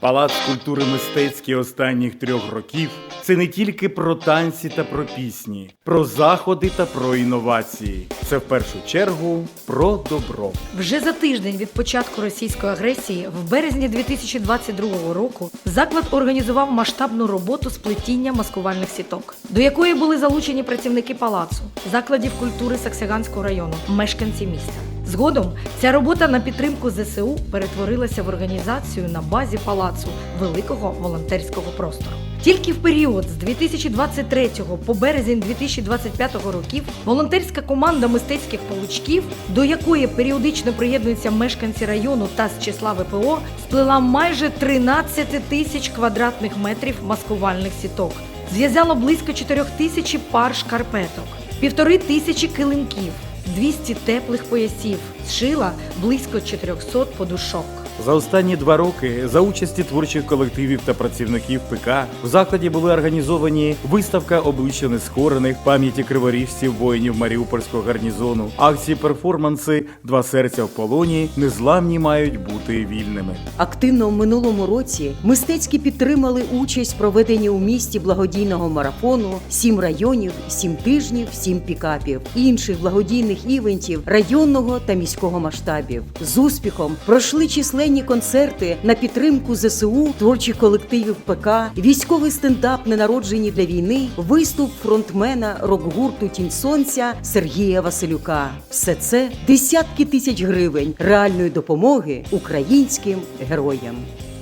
Палац культури мистецький останніх трьох років це не тільки про танці та про пісні, про заходи та про інновації. Це в першу чергу про добро. Вже за тиждень від початку російської агресії, в березні 2022 року, заклад організував масштабну роботу з плетіння маскувальних сіток, до якої були залучені працівники палацу, закладів культури Саксаганського району, мешканці міста. Згодом ця робота на підтримку ЗСУ перетворилася в організацію на базі палацу великого волонтерського простору. Тільки в період з 2023 по березень 2025 років волонтерська команда мистецьких павучків, до якої періодично приєднуються мешканці району та з числа ВПО, сплела майже 13 тисяч квадратних метрів маскувальних сіток. Зв'язала близько 4 тисячі пар шкарпеток, півтори тисячі килимків, 200 теплих поясів, зшила близько 400 подушок. За останні два роки за участі творчих колективів та працівників ПК в закладі були організовані виставка обличчя нескорених, пам'яті криворіжців воїнів Маріупольського гарнізону, акції перформанси Два серця в полоні незламні мають бути вільними. Активно в минулому році мистецькі підтримали участь в проведенні у місті благодійного марафону Сім районів, сім тижнів, сім пікапів інших благодійних івентів районного та міського масштабів. З успіхом пройшли численні концерти на підтримку ЗСУ, творчих колективів ПК, військовий стендап ненароджені для війни, виступ фронтмена рок-гурту Тінь Сонця Сергія Василюка. Все це десятки тисяч гривень реальної допомоги українським героям.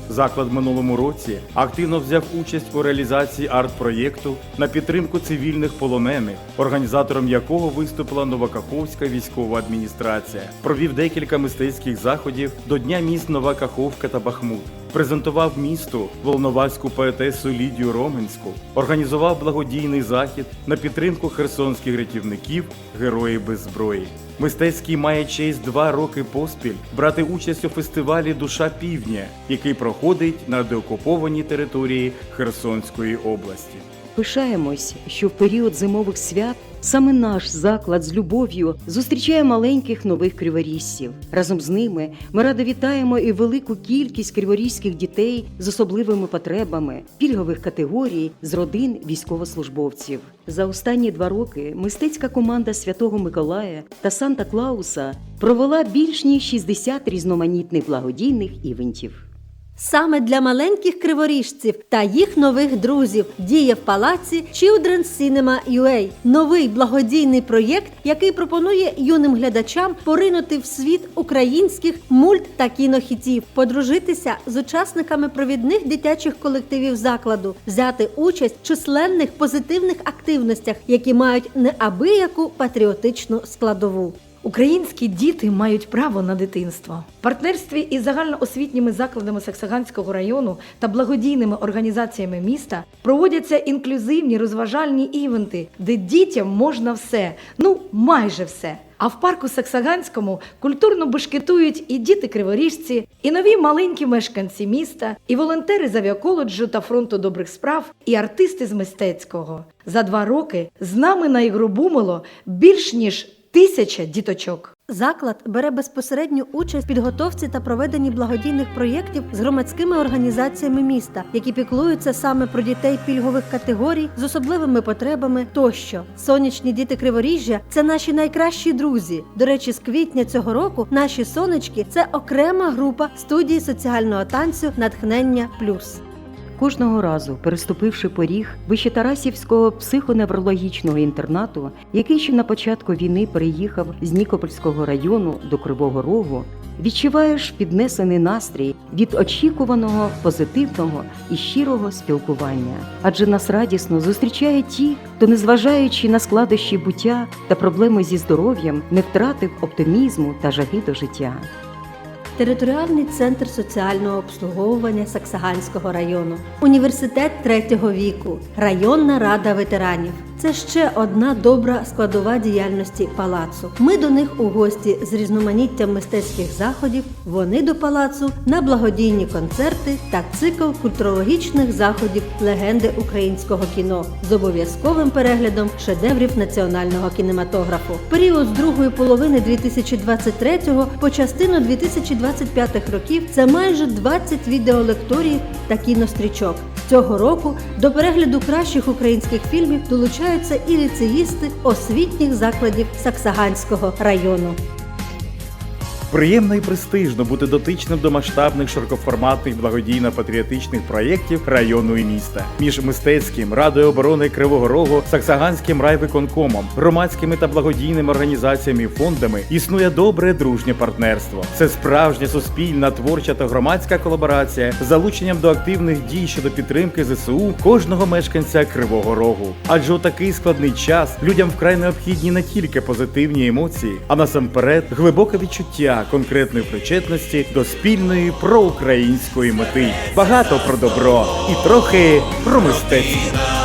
Заклад в минулому році активно взяв участь у реалізації арт-проєкту на підтримку цивільних полонених, організатором якого виступила Новокаховська військова адміністрація. Провів декілька мистецьких заходів до Дня міст Нова Каховка та Бахмут. Презентував місту волноваську поетесу Лідію Роменську, організував благодійний захід на підтримку херсонських рятівників Герої без зброї. Мистецький має честь два роки поспіль брати участь у фестивалі Душа Півдня, який проходить на деокупованій території Херсонської області. Пишаємось, що в період зимових свят саме наш заклад з любов'ю зустрічає маленьких нових криворіжців. Разом з ними ми радо вітаємо і велику кількість криворізьких дітей з особливими потребами, пільгових категорій з родин військовослужбовців. За останні два роки мистецька команда Святого Миколая та Санта Клауса провела більш ніж 60 різноманітних благодійних івентів. Саме для маленьких криворіжців та їх нових друзів діє в палаці Children's Cinema UA – новий благодійний проєкт, який пропонує юним глядачам поринути в світ українських мульт та кінохітів, подружитися з учасниками провідних дитячих колективів закладу, взяти участь в численних позитивних активностях, які мають неабияку патріотичну складову. Українські діти мають право на дитинство. В партнерстві із загальноосвітніми закладами Саксаганського району та благодійними організаціями міста проводяться інклюзивні розважальні івенти, де дітям можна все, ну майже все. А в парку Саксаганському культурно бешкетують і діти криворіжці, і нові маленькі мешканці міста, і волонтери з авіаколеджу та фронту добрих справ, і артисти з мистецького. За два роки з нами на ігру бумило більш ніж тисяча діточок. Заклад бере безпосередню участь в підготовці та проведенні благодійних проєктів з громадськими організаціями міста, які піклуються саме про дітей пільгових категорій з особливими потребами тощо. Сонячні діти Криворіжжя це наші найкращі друзі. До речі, з квітня цього року наші сонечки це окрема група студії соціального танцю Натхнення Плюс. Кожного разу, переступивши поріг Вищетарасівського психоневрологічного інтернату, який ще на початку війни переїхав з Нікопольського району до Кривого Рогу, відчуваєш піднесений настрій від очікуваного позитивного і щирого спілкування. Адже нас радісно зустрічають ті, хто, незважаючи на складощі буття та проблеми зі здоров'ям, не втратив оптимізму та жаги до життя. Територіальний центр соціального обслуговування Саксаганського району, університет третього віку, районна рада ветеранів. Це ще одна добра складова діяльності палацу. Ми до них у гості з різноманіттям мистецьких заходів. Вони до палацу на благодійні концерти та цикл культурологічних заходів легенди українського кіно з обов'язковим переглядом шедеврів національного кінематографу. Період з другої половини 2023 по частину 2025 років це майже 20 відеолекторій та кінострічок. Цього року до перегляду кращих українських фільмів долучаються і ліцеїсти освітніх закладів Саксаганського району. Приємно і престижно бути дотичним до масштабних широкоформатних благодійно-патріотичних проєктів району і міста між мистецьким радою оборони Кривого Рогу, Саксаганським райвиконкомом, громадськими та благодійними організаціями і фондами існує добре дружнє партнерство. Це справжня суспільна, творча та громадська колаборація з залученням до активних дій щодо підтримки ЗСУ кожного мешканця Кривого Рогу. Адже у такий складний час людям вкрай необхідні не тільки позитивні емоції, а насамперед глибоке відчуття конкретної причетності до спільної проукраїнської мети. Багато про добро і трохи про мистецтво.